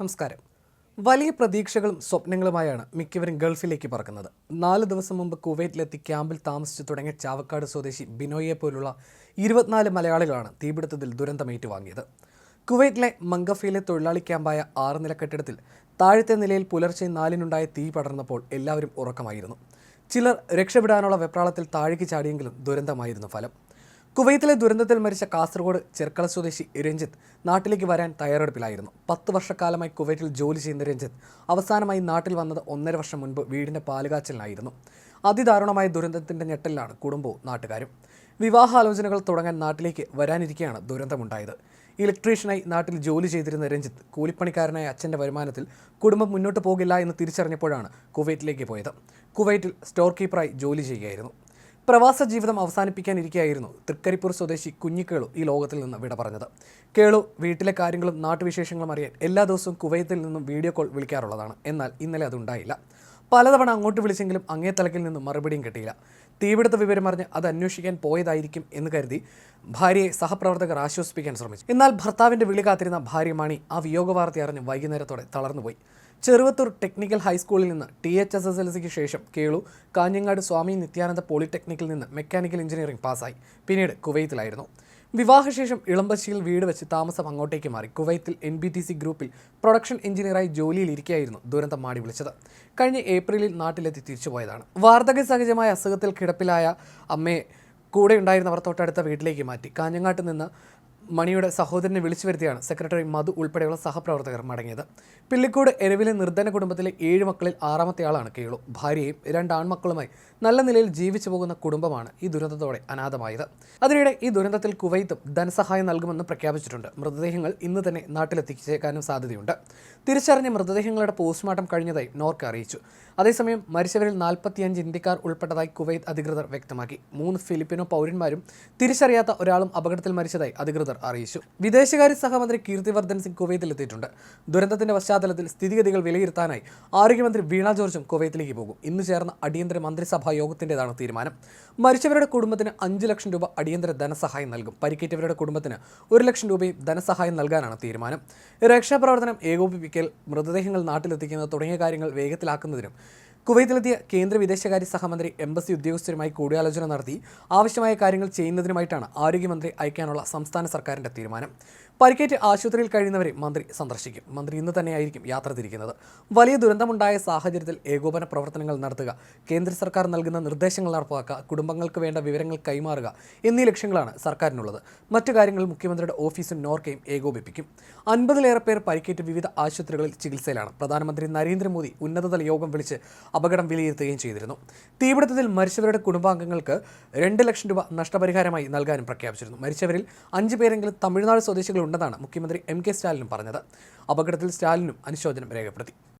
നമസ്കാരം. വലിയ പ്രതീക്ഷകളും സ്വപ്നങ്ങളുമായാണ് മിക്കവരും ഗൾഫിലേക്ക് പറക്കുന്നത്. നാല് ദിവസം മുമ്പ് കുവൈറ്റിലെത്തി ക്യാമ്പിൽ താമസിച്ചു തുടങ്ങിയ ചാവക്കാട് സ്വദേശി ബിനോയെ പോലുള്ള ഇരുപത്തിനാല് മലയാളികളാണ് തീപിടുത്തത്തിൽ ദുരന്തം ഏറ്റുവാങ്ങിയത്. കുവൈറ്റിലെ മംഗഫയിലെ തൊഴിലാളി ക്യാമ്പായ ആറ് നില കെട്ടിടത്തിൽ താഴത്തെ നിലയിൽ പുലർച്ചെ നാലിനുണ്ടായ തീ പടർന്നപ്പോൾ എല്ലാവരും ഉറക്കമായിരുന്നു. ചിലർ രക്ഷപ്പെടാനുള്ള വെപ്രാളത്തിൽ താഴേക്ക് ചാടിയെങ്കിലും ദുരന്തമായിരുന്നു ഫലം. കുവൈത്തിലെ ദുരന്തത്തിൽ മരിച്ച കാസർഗോഡ് ചെർക്കള സ്വദേശി രഞ്ജിത്ത് നാട്ടിലേക്ക് വരാൻ തയ്യാറെടുപ്പിലായിരുന്നു. പത്ത് വർഷക്കാലമായി കുവൈറ്റിൽ ജോലി ചെയ്യുന്ന രഞ്ജിത്ത് അവസാനമായി നാട്ടിൽ വന്നത് ഒന്നര വർഷം മുൻപ് വീടിന്റെ പാലുകാച്ചലിനായിരുന്നു അതിദാരുണമായ ദുരന്തത്തിന്റെ ഞെട്ടലിലാണ് കുടുംബവും നാട്ടുകാരും. വിവാഹാലോചനകൾ തുടങ്ങാൻ നാട്ടിലേക്ക് വരാനിരിക്കെയാണ് ദുരന്തമുണ്ടായത്. ഇലക്ട്രീഷ്യനായി നാട്ടിൽ ജോലി ചെയ്തിരുന്ന രഞ്ജിത്ത് കൂലിപ്പണിക്കാരനായ അച്ഛന്റെ വരുമാനത്തിൽ കുടുംബം മുന്നോട്ട് പോകില്ല എന്ന് തിരിച്ചറിഞ്ഞപ്പോഴാണ് കുവൈറ്റിലേക്ക് പോയത്. കുവൈറ്റിൽ സ്റ്റോർ കീപ്പറായി ജോലി ചെയ്യുകയായിരുന്നു. പ്രവാസ ജീവിതം അവസാനിപ്പിക്കാനിരിക്കെയായിരുന്നു തൃക്കരിപ്പൂർ സ്വദേശി കുഞ്ഞിക്കേളു ഈ ലോകത്തിൽ നിന്ന് വിട പറഞ്ഞത്. കേളു വീട്ടിലെ കാര്യങ്ങളും നാട്ടുവിശേഷങ്ങളും അറിയാൻ എല്ലാ ദിവസവും കുവൈത്തിൽ നിന്നും വീഡിയോ കോൾ വിളിക്കാറുള്ളതാണ്. എന്നാൽ ഇന്നലെ അതുണ്ടായില്ല. പലതവണ അങ്ങോട്ട് വിളിച്ചെങ്കിലും അങ്ങേ തലക്കിൽ നിന്നും മറുപടിയും കിട്ടിയില്ല. തീപിടുത്ത വിവരം അറിഞ്ഞ് അത് അന്വേഷിക്കാൻ പോയതായിരിക്കും എന്ന് കരുതി ഭാര്യയെ സഹപ്രവർത്തകർ ആശ്വസിപ്പിക്കാൻ ശ്രമിച്ചു. എന്നാൽ ഭർത്താവിന്റെ വിളി കാത്തിരുന്ന ഭാര്യ മാണി ആ വിയോഗ വൈകുന്നേരത്തോടെ തളർന്നുപോയി. ചെറുവത്തൂർ ടെക്നിക്കൽ ഹൈസ്കൂളിൽ നിന്ന് T H S S L സിക്ക് ശേഷം കേളു കാഞ്ഞങ്ങാട് സ്വാമി നിത്യാനന്ദ പോളിടെക്നിക്കിൽ നിന്ന് മെക്കാനിക്കൽ എഞ്ചിനീയറിംഗ് പാസ്സായി. പിന്നീട് കുവൈത്തിലായിരുന്നു. വിവാഹശേഷം ഇളമ്പശ്ശിയിൽ വീട് വെച്ച് താമസം അങ്ങോട്ടേക്ക് മാറി. കുവൈത്തിൽ എൻ ബി ടി സി ഗ്രൂപ്പിൽ പ്രൊഡക്ഷൻ എഞ്ചിനീയറായി ജോലിയിലിരിക്കെയായിരുന്നു ദുരന്തം മാടി വിളിച്ചത്. കഴിഞ്ഞ ഏപ്രിലിൽ നാട്ടിലെത്തി തിരിച്ചുപോയതാണ് വാർദ്ധക്യ സഹജമായ അസുഖത്തിൽ കിടപ്പിലായ അമ്മയെ കൂടെ ഉണ്ടായിരുന്നവർ തൊട്ടടുത്ത വീട്ടിലേക്ക് മാറ്റി. കാഞ്ഞങ്ങാട്ട് നിന്ന് മണിയുടെ സഹോദരനെ വിളിച്ചു വരുത്തിയാണ് സെക്രട്ടറി മധു ഉൾപ്പെടെയുള്ള സഹപ്രവർത്തകർ മടങ്ങിയത്. പിള്ളിക്കോട് എരവിലെ നിർദ്ധന കുടുംബത്തിലെ ഏഴ് മക്കളിൽ ആറാമത്തെ ആളാണ് കേളു. ഭാര്യയും രണ്ട് ആൺമക്കളുമായി നല്ല നിലയിൽ ജീവിച്ചു പോകുന്ന കുടുംബമാണ് ഈ ദുരന്തത്തോടെ അനാഥമായത്. അതിനിടെ ഈ ദുരന്തത്തിൽ കുവൈത്തും ധനസഹായം നൽകുമെന്ന് പ്രഖ്യാപിച്ചിട്ടുണ്ട്. മൃതദേഹങ്ങൾ ഇന്ന് തന്നെ നാട്ടിലെത്തിച്ചേക്കാനും സാധ്യതയുണ്ട്. തിരിച്ചറിഞ്ഞ മൃതദേഹങ്ങളുടെ പോസ്റ്റ്മോർട്ടം കഴിഞ്ഞതായി നോർക്ക് അറിയിച്ചു. അതേസമയം മരിച്ചവരിൽ നാൽപ്പത്തിയഞ്ച് ഇന്ത്യക്കാർ ഉൾപ്പെട്ടതായി കുവൈത്ത് അധികൃതർ വ്യക്തമാക്കി. മൂന്ന് ഫിലിപ്പിനോ പൗരന്മാരും തിരിച്ചറിയാത്ത ഒരാളും അപകടത്തിൽ മരിച്ചതായി അറിയിച്ചു. വിദേശകാര്യ സഹമന്ത്രി കീർത്തിവർദ്ധൻ സിംഗ് കുവൈത്തിലെത്തിയിട്ടുണ്ട്. ദുരന്തത്തിന്റെ പശ്ചാത്തലത്തിൽ സ്ഥിതിഗതികൾ വിലയിരുത്താനായി ആരോഗ്യമന്ത്രി വീണ ജോർജും കുവൈത്തിലേക്ക് പോകും. ഇന്ന് ചേർന്ന അടിയന്തര മന്ത്രിസഭാ യോഗത്തിന്റെതാണ് തീരുമാനം. മരിച്ചവരുടെ കുടുംബത്തിന് അഞ്ച് ലക്ഷം രൂപ അടിയന്തര ധനസഹായം നൽകും. പരിക്കേറ്റവരുടെ കുടുംബത്തിന് ഒരു ലക്ഷം രൂപയും ധനസഹായം നൽകാനാണ് തീരുമാനം. രക്ഷാപ്രവർത്തനം ഏകോപിപ്പിക്കൽ മൃതദേഹങ്ങൾ നാട്ടിലെത്തിക്കുന്നത് തുടങ്ങിയ കാര്യങ്ങൾ വേഗത്തിലാക്കുന്നതിനും കുവൈത്തിലെത്തിയ കേന്ദ്ര വിദേശകാര്യ സഹമന്ത്രി എംബസി ഉദ്യോഗസ്ഥരുമായി കൂടിയാലോചന നടത്തി ആവശ്യമായ കാര്യങ്ങൾ ചെയ്യുന്നതിനുമായിട്ടാണ് ആരോഗ്യമന്ത്രി അയക്കാനുള്ള സംസ്ഥാന സർക്കാരിന്റെ തീരുമാനം. പരിക്കേറ്റ് ആശുപത്രിയിൽ കഴിയുന്നവരെ മന്ത്രി സന്ദർശിക്കും. മന്ത്രി ഇന്ന് തന്നെയായിരിക്കും യാത്ര തിരിക്കുന്നത്. വലിയ ദുരന്തമുണ്ടായ സാഹചര്യത്തിൽ ഏകോപന പ്രവർത്തനങ്ങൾ നടത്തുക കേന്ദ്ര സർക്കാർ നൽകുന്ന നിർദ്ദേശങ്ങൾ നടപ്പാക്കുക കുടുംബങ്ങൾക്ക് വേണ്ട വിവരങ്ങൾ കൈമാറുക എന്നീ ലക്ഷ്യങ്ങളാണ് സർക്കാരിനുള്ളത്. മറ്റു കാര്യങ്ങൾ മുഖ്യമന്ത്രിയുടെ ഓഫീസും നോർക്കയും ഏകോപിപ്പിക്കും. അൻപതിലേറെ പേർ പരിക്കേറ്റ് വിവിധ ആശുപത്രികളിൽ ചികിത്സയിലാണ്. പ്രധാനമന്ത്രി നരേന്ദ്രമോദി ഉന്നതതല യോഗം വിളിച്ച് അപകടം വിലയിരുത്തുകയും ചെയ്തിരുന്നു. തീപിടുത്തത്തിൽ മരിച്ചവരുടെ കുടുംബാംഗങ്ങൾക്ക് രണ്ട് ലക്ഷം രൂപ നഷ്ടപരിഹാരമായി നൽകാനും പ്രഖ്യാപിച്ചിരുന്നു. മരിച്ചവരിൽ അഞ്ച് പേരെങ്കിലും തമിഴ്നാട് സ്വദേശികളുണ്ടെന്നാണ് മുഖ്യമന്ത്രി എം കെ സ്റ്റാലിനും പറഞ്ഞത്. അപകടത്തിൽ സ്റ്റാലിനും അനുശോചനം രേഖപ്പെടുത്തി.